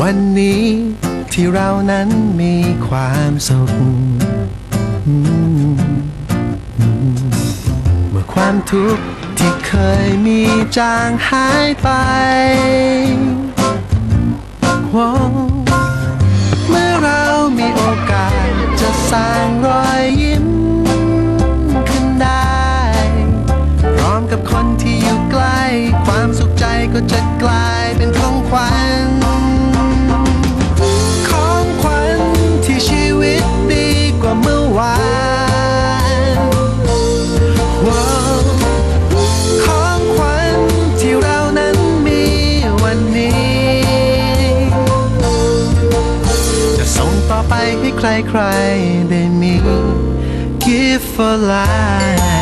วันนี้ที่เรานั้นมีความสุข เมื่อความทุกข์ที่เคยมีจางหายไปเมื่อเรามีโอกาสจะสร้างรอยยิ้มขึ้นได้ พร้อมกับคนที่อยู่ใกล้ ความสุขใจก็จะกลาย ให้ใครๆได้มี Give for life